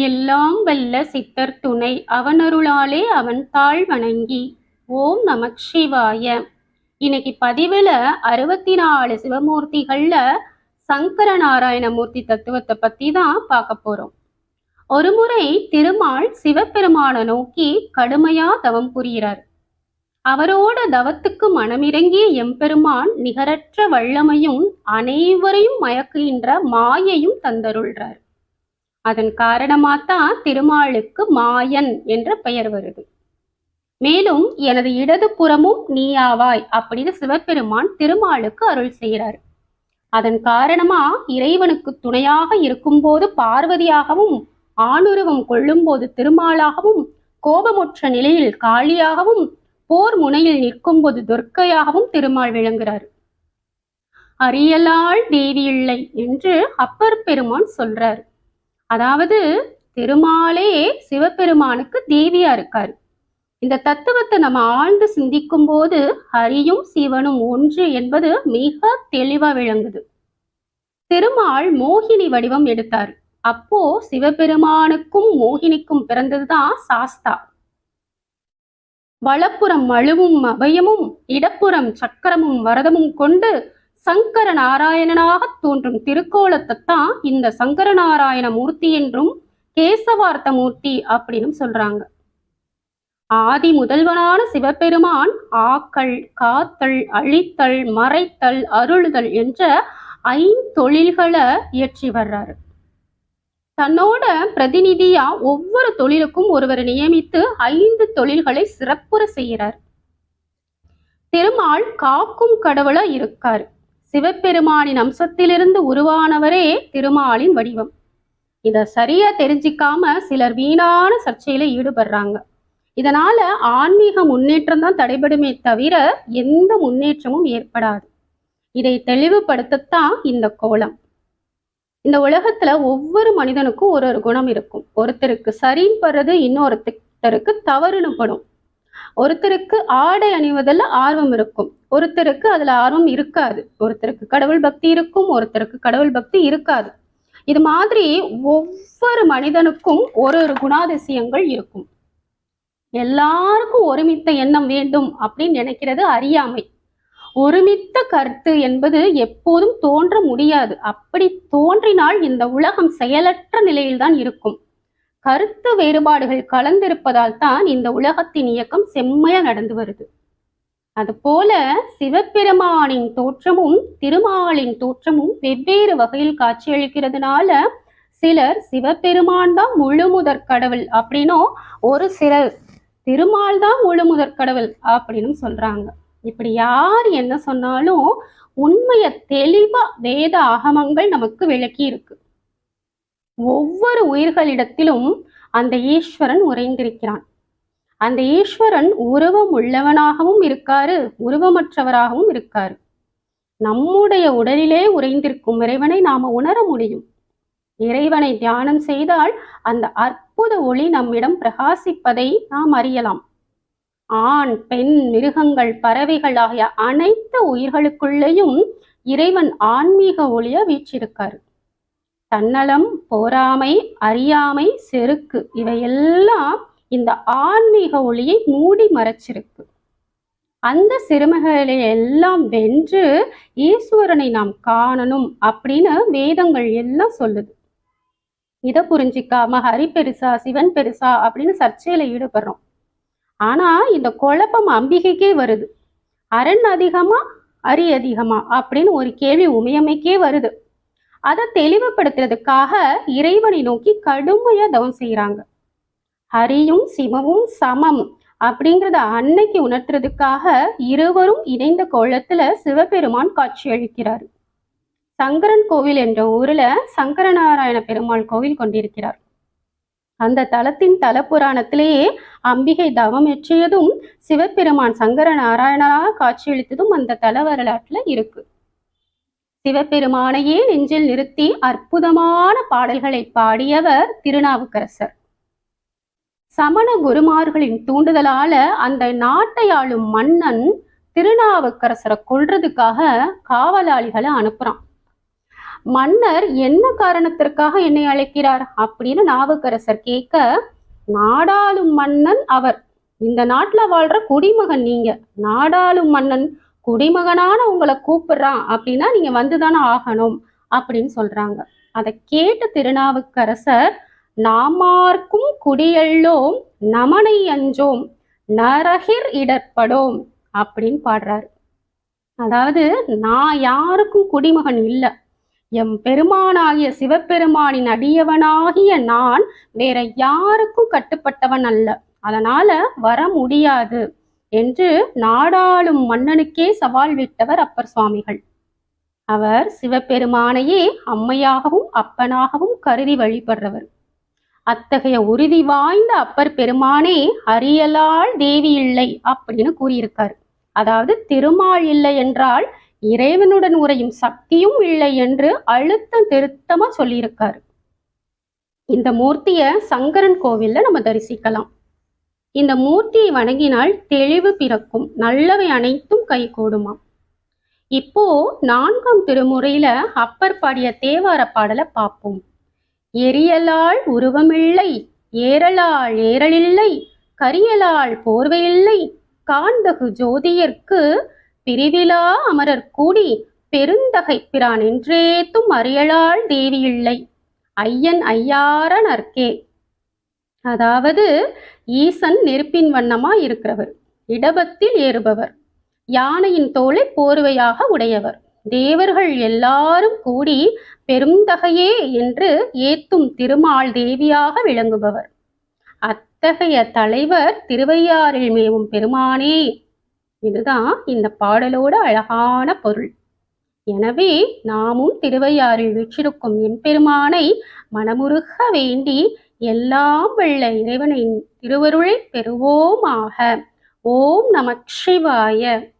எல்லாம் வல்ல சித்தர் துணை அவனருளாலே அவன் தாழ் வணங்கி ஓம் நமக் சிவாய. இன்னைக்கு பதிவுல அறுபத்தி நாலு சிவமூர்த்திகள்ல சங்கர நாராயணமூர்த்தி தத்துவத்தை பத்தி தான் பார்க்க போறோம். ஒருமுறை திருமால் சிவபெருமானை நோக்கி கடுமையா தவம் புரிகிறார். அவரோட தவத்துக்கு மனமிறங்கிய எம்பெருமான் நிகரற்ற வல்லமையும் அனைவரையும் மயக்குகின்ற மாயையும் தந்தருள்றார். அதன் காரணமாத்தான் திருமாலுக்கு மாயன் என்ற பெயர் வருது. மேலும் எனது இடது புறமும் நீயாவாய் அப்படின்னு சிவபெருமான் திருமாலுக்கு அருள் செய்கிறார். அதன் காரணமா இறைவனுக்கு துணையாக இருக்கும்போது பார்வதியாகவும் ஆணுருவம் கொள்ளும்போது திருமாலாகவும் கோபமுற்ற நிலையில் காளியாகவும் போர் முனையில் நிற்கும்போது துர்க்கையாகவும் திருமால் விளங்குகிறார். அரியலாள் தேவியில்லை என்று அப்பர் பெருமான் சொல்றார். அதாவது திருமாலே சிவபெருமானுக்கு தேவியா இருக்காரு. இந்த தத்துவத்தை நம்ம ஆழ்ந்து சிந்திக்கும் போது ஹரியும் சிவனும் ஒன்று என்பது மிக தெளிவா விளங்குது. திருமால் மோகினி வடிவம் எடுத்தார். அப்போ சிவபெருமானுக்கும் மோகினிக்கும் பிறந்ததுதான் சாஸ்தா. வலப்புறம் மழுவும் அபயமும் இடப்புறம் சக்கரமும் வரதமும் கொண்டு சங்கர நாராயணனாக தோன்றும் திருக்கோலத்தை தான் இந்த சங்கர நாராயண மூர்த்தி என்றும் கேசவார்த்த மூர்த்தி அப்படின்னு சொல்றாங்க. ஆதி முதல்வனான சிவபெருமான் ஆக்கல் காத்தல் அழித்தல் மறைத்தல் அருளுதல் என்ற ஐந்தொழில்களை இயற்றி வர்றாரு. தன்னோட பிரதிநிதியா ஒவ்வொரு தொழிலுக்கும் ஒருவரை நியமித்து ஐந்து தொழில்களை சிறப்புற செய்கிறார். திருமால் காக்கும் கடவுளா இருக்காரு. சிவபெருமானின் அம்சத்திலிருந்து உருவானவரே திருமாலின் வடிவம். இத சரியா தெரிஞ்சிக்காம சிலர் வீணான சர்ச்சையில ஈடுபடுறாங்க. இதனால ஆன்மீக முன்னேற்றம் தான் தடைபடுமே தவிர எந்த முன்னேற்றமும் ஏற்படாது. இதை தெளிவுபடுத்தத்தான் இந்த கோலம். இந்த உலகத்துல ஒவ்வொரு மனிதனுக்கும் ஒரு ஒரு குணம் இருக்கும். ஒருத்தருக்கு சரின்னு படுறது இன்னொருத்தருக்கு தவறுன்னு படும். ஒருத்தருக்கு ஆடை அணிவதில் ஆர்வம் இருக்கும். ஒருத்தருக்கு அதுல ஆர்வம் இருக்காது. ஒருத்தருக்கு கடவுள் பக்தி இருக்கும் ஒருத்தருக்கு கடவுள் பக்தி இருக்காது. இது மாதிரி ஒவ்வொரு மனிதனுக்கும் ஒரு ஒரு குணாதிசயங்கள் இருக்கும். எல்லாருக்கும் ஒருமித்த எண்ணம் வேண்டும் அப்படின்னு நினைக்கிறது அறியாமை. ஒருமித்த கருத்து என்பது எப்போதும் தோன்ற முடியாது. அப்படி தோன்றினால் இந்த உலகம் செயலற்ற நிலையில்தான் இருக்கும். கருத்து வேறுபாடுகள் கலந்திருப்பதால் தான் இந்த உலகத்தின் இயக்கம் செம்மையா நடந்து வருது. அதுபோல சிவபெருமானின் தோற்றமும் திருமாலின் தோற்றமும் வெவ்வேறு வகையில் காட்சியளிக்கிறதுனால சிலர் சிவபெருமான் தான் முழு முதற் கடவுள் அப்படின்னும் ஒரு சிலர் திருமால் தான் முழு முதற் கடவுள் அப்படின்னு சொல்றாங்க. இப்படி யார் என்ன சொன்னாலும் உண்மைய தெளிவா வேத ஆகமங்கள் நமக்கு விளக்கி இருக்கு ஒவ்வொரு உயிர்களிடத்திலும் அந்த ஈஸ்வரன் உறைந்திருக்கிறான். அந்த ஈஸ்வரன் உருவம் உள்ளவனாகவும் இருக்காரு உருவமற்றவராகவும் இருக்காரு. நம்முடைய உடலிலே உறைந்திருக்கும் இறைவனை நாம உணர முடியும். இறைவனை தியானம் செய்தால் அந்த அற்புத ஒளி நம்மிடம் பிரகாசிப்பதை நாம் அறியலாம். ஆண் பெண் மிருகங்கள் பறவைகள் ஆகிய அனைத்து உயிர்களுக்குள்ளேயும் இறைவன் ஆன்மீக ஒளிய வீச்சிருக்காரு. தன்னலம் போராமை அறியாமை செருக்கு இவையெல்லாம் இந்த ஆன்மீக ஒளியை மூடி மறைச்சிருக்கு. அந்த சிறுமைகளை எல்லாம் வென்று ஈஸ்வரனை நாம் காணணும் அப்படின்னு வேதங்கள் எல்லாம் சொல்லுது. இதை புரிஞ்சிக்காம ஹரி பெருசா சிவன் பெருசா அப்படின்னு சர்ச்சையில ஈடுபடுறோம். ஆனா இந்த குழப்பம் அம்பிகைக்கே வருது. அரண் அதிகமா அரி அதிகமா அப்படின்னு ஒரு கேள்வி உமையமைக்கே வருது. அதை தெளிவுபடுத்துறதுக்காக இறைவனை நோக்கி கடுமையா தவம் செய்யறாங்க ஹரியும் சிவமும் சமம் அப்படிங்கிறத அன்னைக்கு உணர்த்துறதுக்காக இருவரும் இணைந்த கோலத்துல சிவபெருமான் காட்சி அளிக்கிறார். சங்கரன் கோவில் என்ற ஊர்ல சங்கரநாராயண பெருமாள் கோவில் கொண்டிருக்கிறார். அந்த தலத்தின் தல புராணத்திலேயே அம்பிகை தவம் ஏற்றியதும் சிவபெருமான் சங்கர நாராயணனாக காட்சியளித்ததும் அந்த தல வரலாற்றுல இருக்கு. சிவபெருமானையே நெஞ்சில் நிறுத்தி அற்புதமான பாடல்களை பாடியவர் திருநாவுக்கரசர். சமண குருமார்களின் தூண்டுதலால அந்த நாட்டை ஆளும் மன்னன் திருநாவுக்கரசரை கொல்றதுக்காக காவலாளிகளை அனுப்புறான். மன்னர் என்ன காரணத்திற்காக என்னை அழைக்கிறார் அப்படின்னு நாவுக்கரசர் கேட்க நாடாளும் மன்னன் அவர். இந்த நாட்டுல வாழ்ற குடிமகன் நீங்க. நாடாளும் மன்னன். குடிமகனான உங்களை கூப்பிடுறான் அப்படின்னா நீங்க வந்துதானே ஆகணும் அப்படின்னு சொல்றாங்க. அதை கேட்ட திருநாவுக்கரசர் நாமார்க்கும் குடியெல்லோம் நமனை அஞ்சோம் நரகிர் இடர்படோம் அப்படின்னு பாடுறாரு. அதாவது நான் யாருக்கும் குடிமகன் இல்லை. எம் பெருமானாகிய சிவபெருமானின் அடியவனாகிய நான் வேற யாருக்கும் கட்டுப்பட்டவன் அல்ல. அதனால வர முடியாது. என்று நாடாளும் மன்னனுக்கே சவால் விட்டவர் அப்பர் சுவாமிகள். அவர் சிவபெருமானையே அம்மையாகவும் அப்பனாகவும் கருதி வழிபடுறவர். அத்தகைய உறுதி வாய்ந்த அப்பர் பெருமானே அரியலால் தேவி இல்லை அப்படின்னு கூறியிருக்காரு. அதாவது திருமால் இல்லை என்றால் இறைவனுடன் உரையும் சக்தியும் இல்லை என்று அழுத்தம் திருத்தமா சொல்லியிருக்காரு. இந்த மூர்த்திய சங்கரன் கோவில்ல நம்ம தரிசிக்கலாம். இந்த மூர்த்தியை வணங்கினால் தெளிவு பிறக்கும். நல்லவை அனைத்தும் கைகூடுமாம். இப்போ நான்காம் திருமுறையில அப்பர் பாடிய தேவார பாடலை பார்ப்போம். எரியலால் உருவமில்லை ஏறலால் ஏறலில்லை கரியலால் போர்வையில்லை காண்தகு ஜோதியர்க்கு பிரிவிலா அமரர் கூடி பெருந்தகை பிரான் என்றேத்தும் அறியலாள் தேவியில்லை. ஐயன் ஐயாரன் நற்கே அதாவது ஈசன் நெருப்பின் வண்ணமா இருக்கிறவர் இடபத்தில் ஏறுபவர் யானையின் தோலை போர்வையாக உடையவர். தேவர்கள் எல்லாரும் கூடி பெருந்தகையே என்று ஏத்தும் திருமால் தேவியாக விளங்குபவர். அத்தகைய தலைவர் திருவையாறில் மேவும் பெருமானே. இதுதான் இந்த பாடலோட அழகான பொருள். எனவே நாமும் திருவையாறில் வீற்றிருக்கும் எம்பெருமானை மனமுருக வேண்டி எல்லாம் வெள்ள இறைவனின் திருவருளை பெறுவோமாக. ஓம் நமச்சிவாய.